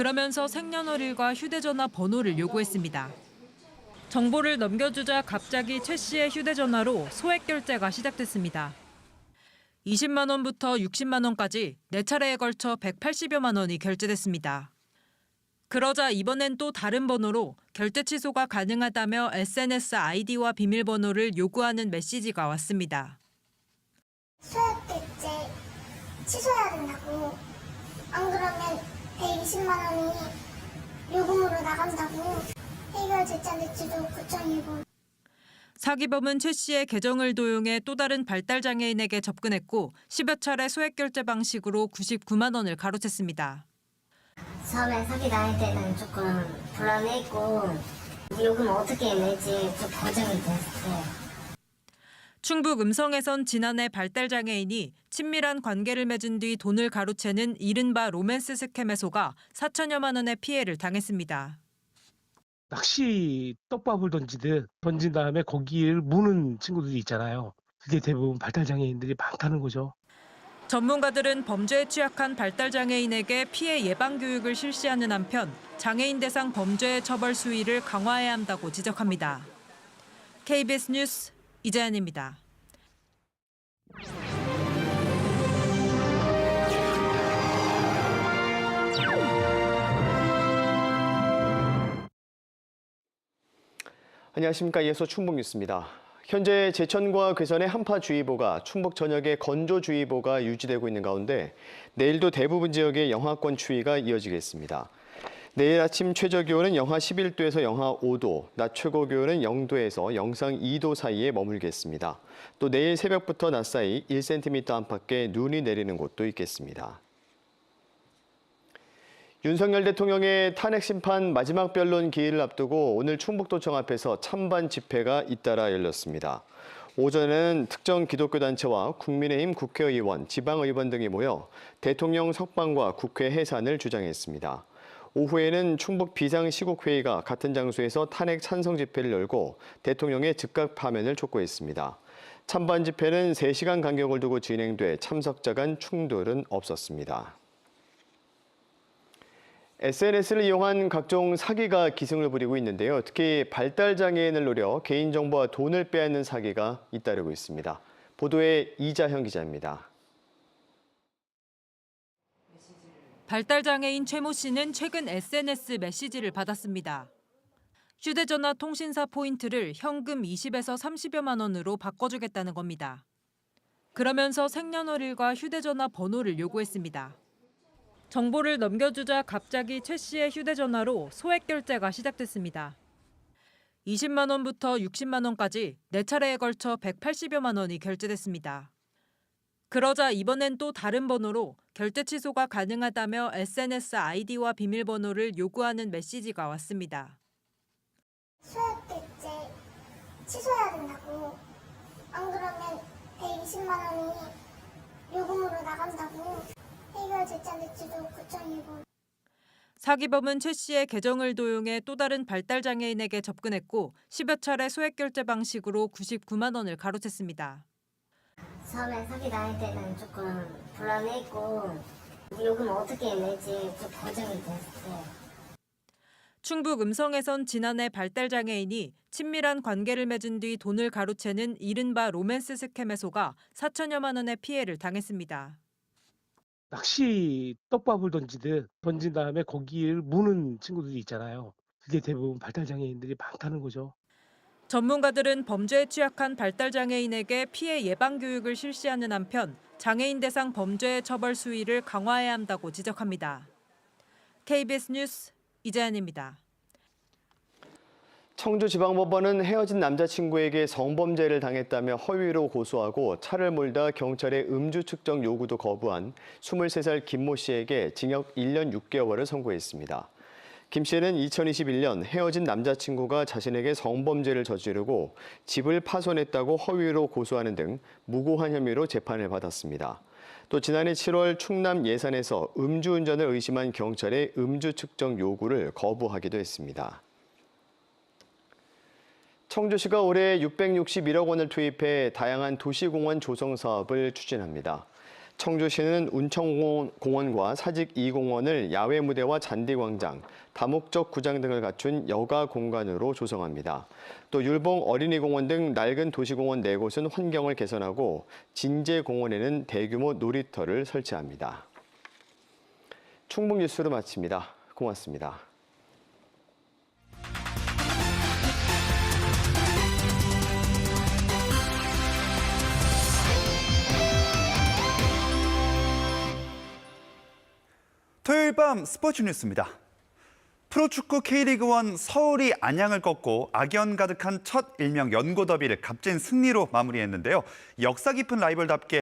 그러면서 생년월일과 휴대전화 번호를 요구했습니다. 정보를 넘겨주자 갑자기 최 씨의 휴대전화로 소액 결제가 시작됐습니다. 20만 원부터 60만 원까지 네 차례에 걸쳐 180여만 원이 결제됐습니다. 그러자 이번엔 또 다른 번호로 결제 취소가 가능하다며 SNS 아이디와 비밀번호를 요구하는 메시지가 왔습니다. 소액 결제 취소해야 된다고. 안 그러면 120만 원이 요금으로 나간다고. 해결 제짜 냈지도 9,000이고. 사기범은 최 씨의 계정을 도용해 또 다른 발달 장애인에게 접근했고 10여 차례 소액 결제 방식으로 99만 원을 가로챘습니다. 처음에 사기 당할 때는 조금 불안했고 요금 어떻게 낼지 좀 걱정이 됐어요. 충북 음성에선 지난해 발달 장애인이 친밀한 관계를 맺은 뒤 돈을 가로채는 이른바 로맨스 스캠에 속아 4천여만 원의 피해를 당했습니다. 낚시 떡밥을 던지듯 던진 다음에 거기를 무는 친구들이 있잖아요. 그게 대부분 발달 장애인들이 많다는 거죠. 전문가들은 범죄에 취약한 발달 장애인에게 피해 예방 교육을 실시하는 한편 장애인 대상 범죄의 처벌 수위를 강화해야 한다고 지적합니다. KBS 뉴스 이재현입니다. 안녕하십니까 예서 충북 뉴스입니다. 현재 제천과 괴선의 한파주의보가 충북 전역에 건조주의보가 유지되고 있는 가운데 내일도 대부분 지역에 영하권 추위가 이어지겠습니다. 내일 아침 최저 기온은 영하 11도에서 영하 5도, 낮 최고 기온은 0도에서 영상 2도 사이에 머물겠습니다. 또 내일 새벽부터 낮 사이 1cm 안팎의 눈이 내리는 곳도 있겠습니다. 윤석열 대통령의 탄핵 심판 마지막 변론 기일을 앞두고 오늘 충북도청 앞에서 찬반 집회가 잇따라 열렸습니다. 오전에는 특정 기독교 단체와 국민의힘 국회의원, 지방의원 등이 모여 대통령 석방과 국회 해산을 주장했습니다. 오후에는 충북 비상시국회의가 같은 장소에서 탄핵 찬성 집회를 열고 대통령의 즉각 파면을 촉구했습니다. 찬반 집회는 3시간 간격을 두고 진행돼 참석자 간 충돌은 없었습니다. SNS를 이용한 각종 사기가 기승을 부리고 있는데요. 특히 발달 장애인을 노려 개인정보와 돈을 빼앗는 사기가 잇따르고 있습니다. 보도에 이자현 기자입니다. 발달 장애인 최모 씨는 최근 SNS 메시지를 받았습니다. 휴대전화 통신사 포인트를 현금 20에서 30여만 원으로 바꿔주겠다는 겁니다. 그러면서 생년월일과 휴대전화 번호를 요구했습니다. 정보를 넘겨주자 갑자기 최 씨의 휴대전화로 소액 결제가 시작됐습니다. 20만 원부터 60만 원까지 네 차례에 걸쳐 180여만 원이 결제됐습니다. 그러자 이번엔 또 다른 번호로 결제 취소가 가능하다며 SNS 아이디와 비밀번호를 요구하는 메시지가 왔습니다. 소액 결제 취소해야 된다고. 안 그러면 120만 원이 요금으로 나간다고. 사기범은 최 씨의 계정을 도용해 또 다른 발달 장애인에게 접근했고 10여 차례 소액 결제 방식으로 99만 원을 가로챘습니다. 처음에 사기 당할 때는 조금 불안했고 요금 어떻게 낼지 좀 걱정이 됐어요. 충북 음성에선 지난해 발달 장애인이 친밀한 관계를 맺은 뒤 돈을 가로채는 이른바 로맨스 스캠에 속아 4천여만 원의 피해를 당했습니다. 낚시 떡밥을 던지듯 던진 다음에 거기를 무는 친구들이 있잖아요. 그게 대부분 발달 장애인들이 많다는 거죠. 전문가들은 범죄에 취약한 발달 장애인에게 피해 예방 교육을 실시하는 한편 장애인 대상 범죄의 처벌 수위를 강화해야 한다고 지적합니다. KBS 뉴스 이재현입니다. 청주지방법원은 헤어진 남자친구에게 성범죄를 당했다며 허위로 고소하고 차를 몰다 경찰의 음주 측정 요구도 거부한 23살 김 모 씨에게 징역 1년 6개월을 선고했습니다. 김 씨는 2021년 헤어진 남자친구가 자신에게 성범죄를 저지르고 집을 파손했다고 허위로 고소하는 등 무고한 혐의로 재판을 받았습니다. 또 지난해 7월 충남 예산에서 음주운전을 의심한 경찰의 음주 측정 요구를 거부하기도 했습니다. 청주시가 올해 661억 원을 투입해 다양한 도시공원 조성 사업을 추진합니다. 청주시는 운천공원과 사직 2공원을 야외 무대와 잔디광장, 다목적 구장 등을 갖춘 여가 공간으로 조성합니다. 또 율봉 어린이공원 등 낡은 도시공원 4곳은 환경을 개선하고 진제공원에는 대규모 놀이터를 설치합니다. 충북 뉴스로 마칩니다. 고맙습니다. 토요일 밤 스포츠 뉴스입니다. 프로축구 K리그1 서울이 안양을 꺾고 악연 가득한 첫 일명 연고 더비를 값진 승리로 마무리했는데요. 역사 깊은 라이벌답게